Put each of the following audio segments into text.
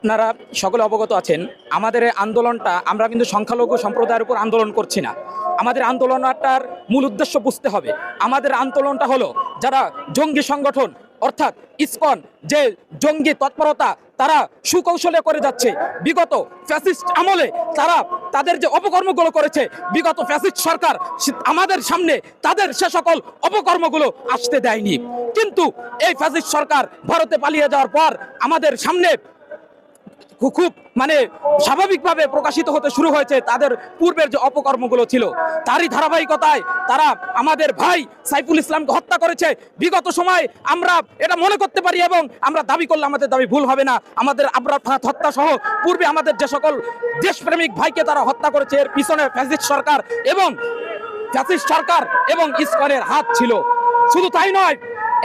আপনারা সকলে অবগত আছেন, আমাদের আন্দোলনটা আমরা কিন্তু সংখ্যালঘু সম্প্রদায়ের উপর আন্দোলন করছি না। আমাদের আন্দোলনটার মূল উদ্দেশ্য বুঝতে হবে। আমাদের আন্দোলনটা হলো যারা জঙ্গি সংগঠন অর্থাৎ ইসকন, যে জঙ্গি তৎপরতা তারা সুকৌশলে করে যাচ্ছে। বিগত ফ্যাসিস্ট আমলে তারা তাদের যে অপকর্মগুলো করেছে, বিগত ফ্যাসিস্ট সরকার আমাদের সামনে তাদের সে সকল অপকর্মগুলো আসতে দেয়নি। কিন্তু এই ফ্যাসিস্ট সরকার ভারতে পালিয়ে যাওয়ার পর আমাদের সামনে খুব মানে স্বাভাবিকভাবে প্রকাশিত হতে শুরু হয়েছে তাদের পূর্বের যে অপকর্মগুলো ছিল। তারই ধারাবাহিকতায় তারা আমাদের ভাই সাইফুল ইসলামকে হত্যা করেছে। বিগত সময় আমরা এটা মনে করতে পারি এবং আমরা দাবি করলে আমাদের দাবি ভুল হবে না। আমাদের ফাহাদ হত্যা সহ পূর্বে আমাদের যে সকল দেশপ্রেমিক ভাইকে তারা হত্যা করেছে, এর পিছনে ফ্যাসিস্ট সরকার এবং ফ্যাসিস্ট সরকার এবং ইস্কনের হাত ছিল। শুধু তাই নয়,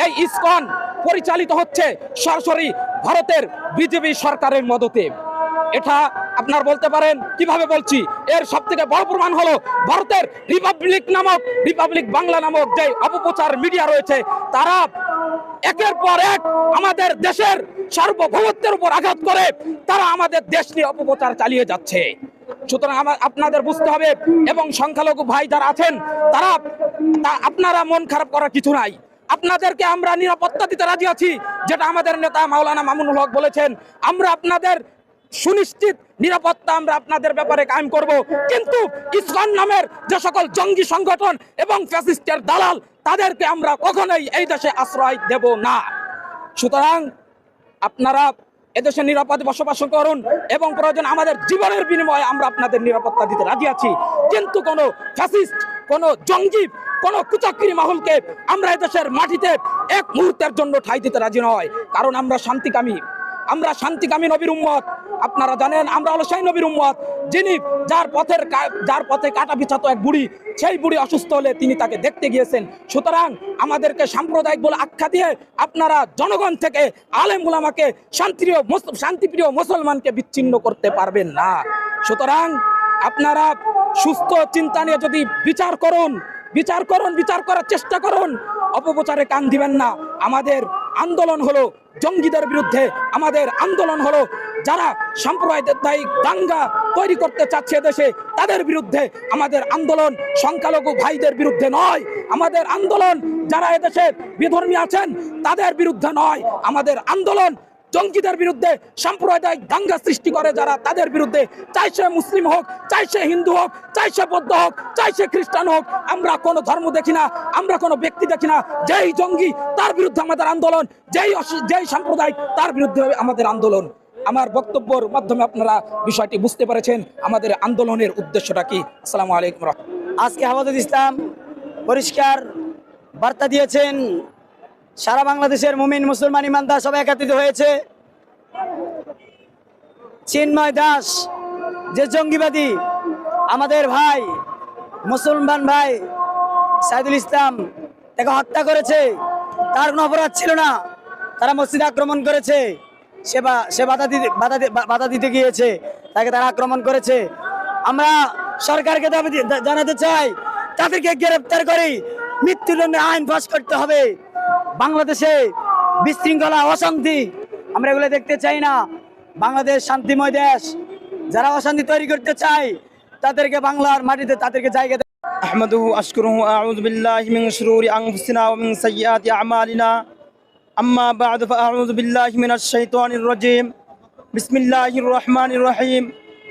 এই ইস্কন পরিচালিত হচ্ছে সরাসরি ভারতের বিজেপি সরকারের মদতে। এটা আপনার বলতে পারেন, কীভাবে বলছি? এর সব থেকে বড় প্রমাণ হলো ভারতের রিপাবলিক নামক, রিপাবলিক বাংলা নামক যে অপপ্রচার মিডিয়া রয়েছে, তারা একের পর এক আমাদের দেশের সার্বভৌমত্বের উপর আঘাত করে তারা আমাদের দেশ নিয়ে অপপ্রচার চালিয়ে যাচ্ছে। সুতরাং আপনাদের বুঝতে হবে এবং সংখ্যালঘু ভাই যারা আছেন, তারা আপনারা মন খারাপ করার কিছু নাই। আপনাদেরকে আমরা নিরাপত্তা দিতে রাজি আছি, যেটা আমাদের নেতা মাওলানা মামুনুল হক বলেছেন। আমরা আপনাদের সুনিশ্চিত নিরাপত্তা আমরা আপনাদের ব্যাপারে কায়েম করব। কিন্তু ইসলাম নামের যে সকল জঙ্গি সংগঠন এবং ফ্যাসিস্টের দালাল, তাদেরকে আমরা কখনোই এই দেশে আশ্রয় দেব না। সুতরাং আপনারা এদেশে নিরাপদে বসবাস করুন এবং প্রয়োজন আমাদের জীবনের বিনিময়ে আমরা আপনাদের নিরাপত্তা দিতে রাজি আছি। কিন্তু কোনো ফ্যাসিস্ট, কোনো জঙ্গি কোনো কুচাকরি মহলকে আমরা এদেশের মাটিতে এক মুহূর্তের জন্য ঠাই দিতে রাজি নয়। কারণ আমরা শান্তিকামী। আমরা শান্তিকামী নবীর উম্মত। আপনারা জানেন, আমরা হলো সেই নবীর উম্মত। যিনি যার পথের যার পথে কাটা বিছাতো এক বুড়ি, সেই বুড়ি অসুস্থ হলে তিনি তাকে দেখতে গিয়েছেন। সুতরাং আমাদেরকে সাম্প্রদায়িক বলে আখ্যা দিয়ে আপনারা জনগণ থেকে আলেম গুলামাকে শান্তিপ্রিয় শান্তিপ্রিয় মুসলমানকে বিচ্ছিন্ন করতে পারবেন না। সুতরাং আপনারা সুস্থ চিন্তা নিয়ে যদি বিচার করুন বিচার করুন, বিচার করার চেষ্টা করুন। অপপ্রচারে কান দিবেন না। আমাদের আন্দোলন হলো জঙ্গিদের বিরুদ্ধে। আমাদের আন্দোলন হলো যারা সাম্প্রদায়িক দাঙ্গা তৈরি করতে চাচ্ছে দেশে, তাদের বিরুদ্ধে। আমাদের আন্দোলন সংখ্যালঘু ভাইদের বিরুদ্ধে নয়। আমাদের আন্দোলন যারা এদেশে বিধর্মী আছেন, তাদের বিরুদ্ধে নয়। আমাদের আন্দোলন জঙ্গিদের বিরুদ্ধে সাম্প্রদায়িক দাঙ্গা সৃষ্টি করে যারা, তাদের বিরুদ্ধে চাই সে মুসলিম হোক, চাই সে হিন্দু হোক, চাই সে বৌদ্ধ হোক, চাই সে খ্রিস্টান হোক, আমরা কোনো ধর্ম দেখি না, আমরা কোনো ব্যক্তি দেখি না, যেই জঙ্গি তার বিরুদ্ধে আমাদের আন্দোলন, যেই যেই সাম্প্রদায়িক তার বিরুদ্ধে আমাদের আন্দোলন। আমার বক্তব্যের মাধ্যমে আপনারা বিষয়টি বুঝতে পেরেছেন, আমাদের আন্দোলনের উদ্দেশ্যটা কি? আসসালামু আলাইকুম আজকে হামাদুল ইসলাম পরিষ্কার বার্তা দিয়েছেন সারা বাংলাদেশের মুমিন মুসলমান ইমানদার সবাই একত্রিত হয়েছে। চিন্ময় দাস, যে জঙ্গিবাদী, আমাদের ভাই, মুসলমান ভাই সাইদুল ইসলাম, তাকে হত্যা করেছে। তার কোনো অপরাধ ছিল না। তারা মসজিদে আক্রমণ করেছে। সে বা, সে বাধা দিতে, বাধা বাধা দিতে গিয়েছে। তাকে তারা আক্রমণ করেছে। আমরা সরকারকে দাবি জানাতে চাই, তাদেরকে গ্রেপ্তার করে মৃত্যুদণ্ডে আইন পাস করতে হবে। বাংলাদেশে বিশৃঙ্খলা অশান্তি আমরা এগুলো দেখতে চাই না বাংলাদেশ শান্তিময় দেশ যারা অশান্তি তৈরি করতে চায় তাদেরকে বাংলার মাটিতে তাদেরকে জায়গা দেয় أحمده وأشكره وأعوذ بالله من شرور أنفسنا ومن سيئات أعمالنا أما بعد فأعوذ بالله من الشيطان الرجيم بسم الله الرحمن الرحيم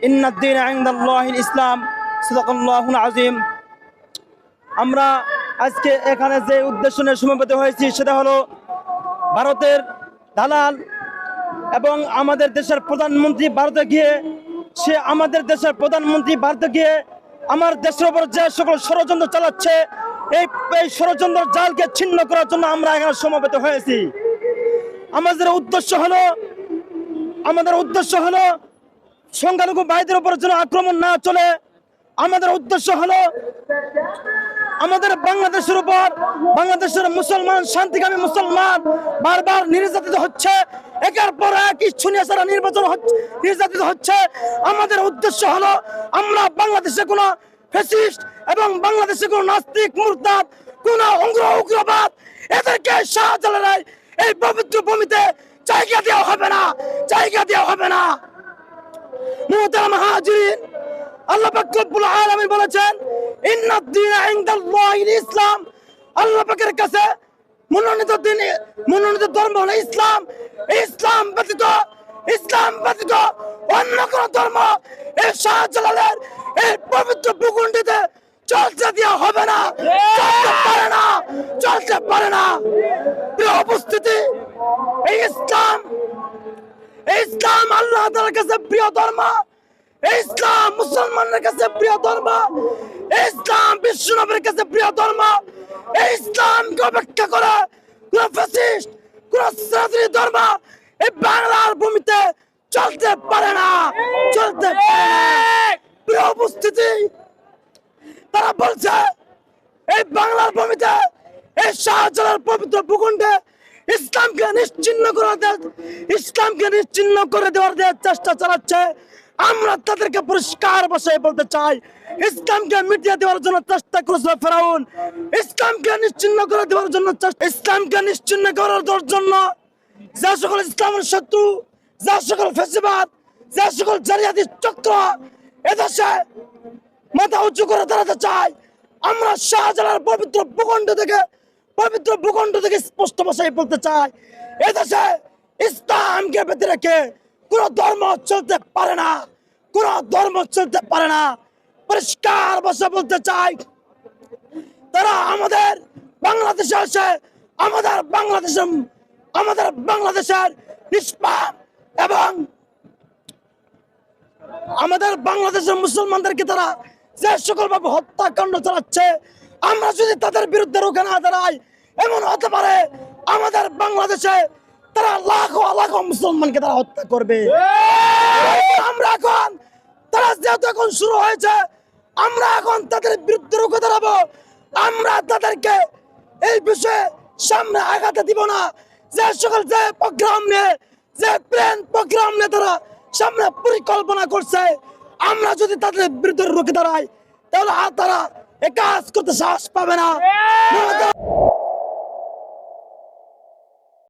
إن الدين عند الله الإسلام صدق الله العظيم আমরা আজকে এখানে যে উদ্দেশ্য নিয়ে সমবেত হয়েছি, সেটা হলো ভারতের দালাল এবং আমাদের দেশের প্রধানমন্ত্রী ভারতে গিয়ে, সে আমাদের দেশের প্রধানমন্ত্রী ভারতে গিয়ে আমার দেশের উপর যে সকল ষড়যন্ত্র চালাচ্ছে, এই এই ষড়যন্ত্র জালকে ছিন্ন করার জন্য আমরা এখানে সমবেত হয়েছি। আমাদের উদ্দেশ্য হলো আমাদের উদ্দেশ্য হলো সংখ্যালঘু ভাইদের উপর যেন আক্রমণ না চলে। আমাদের উদ্দেশ্য হলো আমাদের বাংলাদেশের উপর, বাংলাদেশের মুসলমান, শান্তিকামী মুসলমান বারবার নির্যাতিত হচ্ছে। একের পর এক ইচ্ছুনিয়া ছাড়া নির্বাচন নির্যাতিত হচ্ছে। আমাদের উদ্দেশ্য হলো, আমরা বাংলাদেশে কোনো ফেসিস্ট এবং বাংলাদেশে কোনো নাস্তিক, মুরতাদ, কোন অঙ্গ্র উগ্রবাদ এদেরকে শাহজালাল এই পবিত্র ভূমিতে জায়গা দেওয়া হবে না, জায়গা দেওয়া হবে না। মুহতারাম হাজিরিন আল্লাহ পাক রব্বুল আলামিন বলেছেন, ইন্নাদ দীন ইনদাল্লাহিল ইসলাম। আল্লাহ পাকের কাছে মনোনীত দিন, মনোনীত ধর্ম হলো ইসলাম। ইসলাম ব্যতীত ইসলাম ব্যতীত অন্য কোন ধর্ম এই শাহজালালের, এই পবিত্র ভূখণ্ডেতে চলতে দেওয়া হবে না, চলতে পারে না, চলতে পারে না। উপস্থিতি, এই ইসলাম ইসলাম আল্লাহ তাআলার কাছে প্রিয় ধর্ম। ইসলাম মুসলমানদের কাছে প্রিয় ধর্ম, ইসলাম বিশ্ব নবীর কাছে প্রিয় ধর্ম এই ইসলামকে অপেক্ষা করে কোন ফ্যাসিস্ট, কোন শ্রেণি ধর্ম এই বাংলার ভূমিতে চলতে পারে না, চলতে পারে প্রিয় উপস্থিতি, তারা বলছে, এই বাংলার ভূমিতে, এই শাহজালাল পবিত্র ভূখণ্ডে ইসলামকে নিশ্চিন্ন করে দেওয়ার ইসলামকে নিশ্চিন্ন করে দেওয়ার চেষ্টা চালাচ্ছে আমরা তাদেরকে পরিষ্কার ভাষায় বলতে চাই। ইসলামকে মিটিয়ে দেওয়ার জন্য চেষ্টা করেছিল ফেরাউন। ইসলামকে নিশ্চিন্ন করে দেওয়ার জন্য ইসলামকে নিশ্চিন্ন করার জন্য যে সকল ইসলামের শত্রু, যে সকল ফেসিবাদ, যে সকল জারিয়াতি চক্র এদেশে মাথা উঁচু করে দাঁড়াতে চাই আমরা শাহজালার পবিত্র ভূখণ্ড থেকে পবিত্র ভূখণ্ড থেকে স্পষ্ট ভাষায় বলতে চাই, এদেশে ইসলামকে বেঁধে রেখে কোন ধর্ম চলতে পারে না, কোন ধর্ম চলতে পারে না। পরিষ্কার ভাষা বলতে চাই, তারা আমাদের বাংলাদেশে আসে আমাদের বাংলাদেশের আমাদের বাংলাদেশের নিষ্পাপ এবং আমাদের বাংলাদেশের মুসলমানদেরকে তারা যে সকল ভাবে হত্যাকাণ্ড চালাচ্ছে, আমরা যদি তাদের বিরুদ্ধে রুখে না দাঁড়াই, এমন হতে পারে আমাদের বাংলাদেশে তারা লাখো লাখো মুসলমানকে তারা হত্যা করবে। আমরা এখন তারা যেহেতু এখন শুরু হয়েছে আমরা এখন তাদের বিরুদ্ধে রুখে দাঁড়াবো। আমরা তাদেরকে এই বিষয়ে সামনে আগাতে দিব না। যে সকল যে প্রোগ্রাম নিয়ে যে প্ল্যান প্রোগ্রাম নিয়ে তারা সামনে পরিকল্পনা করছে আমরা যদি তাদের বিরুদ্ধে রুখে দাঁড়াই তাহলে আর তারা এ কাজ করতে সাহস পাবে না।